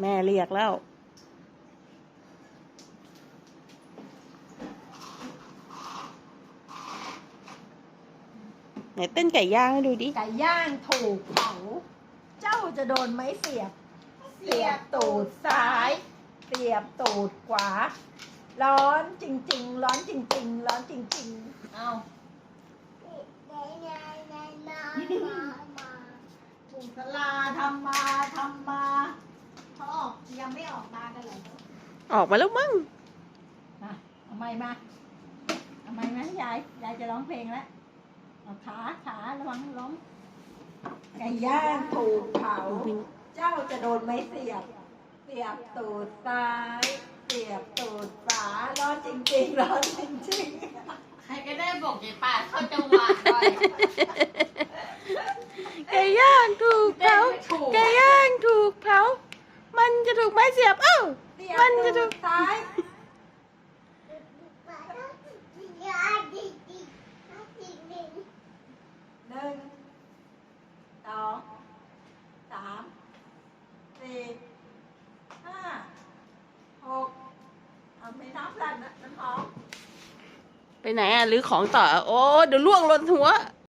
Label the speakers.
Speaker 1: แม่เรียกแล้ว ไหนเต้นไก่ย่างให้ดูดิ
Speaker 2: ไก่ย่างถูกเผา เจ้าจะโดนไม้เสียบ เสียบตูดซ้าย เสียบตูดขวา ร้อนจริง ๆ ร้อนจริง ๆ ร้อนจริง ๆ เอาบุษลาทำมาทำมาเขาออก ยังไม่ออกมากันเลย
Speaker 1: ออกมาแล้วมั้ง
Speaker 2: มาเอาไม้มาเอาไม้มายายยายจะร้องเพลงแล้วเอาขาขาระวังล้มไก่ย่างถูกเผาเจ้าจะโดนไม้เสียบ เสียบตูดซ้ายเสียบตูดขวาร้อนจริงๆร้อนจริง
Speaker 3: ใครก็ได้บอกยายป่าเข้าจังหวะหน่อย
Speaker 1: ไก่ย่างถูกเผา ไก่ย่างถูกเผา มันจะ ถูกไม้เสียบเอ้า
Speaker 2: ๆเสียบ
Speaker 1: มันจะ
Speaker 2: ตู
Speaker 1: ถู
Speaker 2: ด
Speaker 1: ก
Speaker 2: ซ้ายหนึ่งสองสามสี่ห้าหกเอาไม่นับแล้วนะน้ำหอม
Speaker 1: ไปไหนอะหรือของต่อ โอ้ เดี๋ยวล่วงหล่นหัว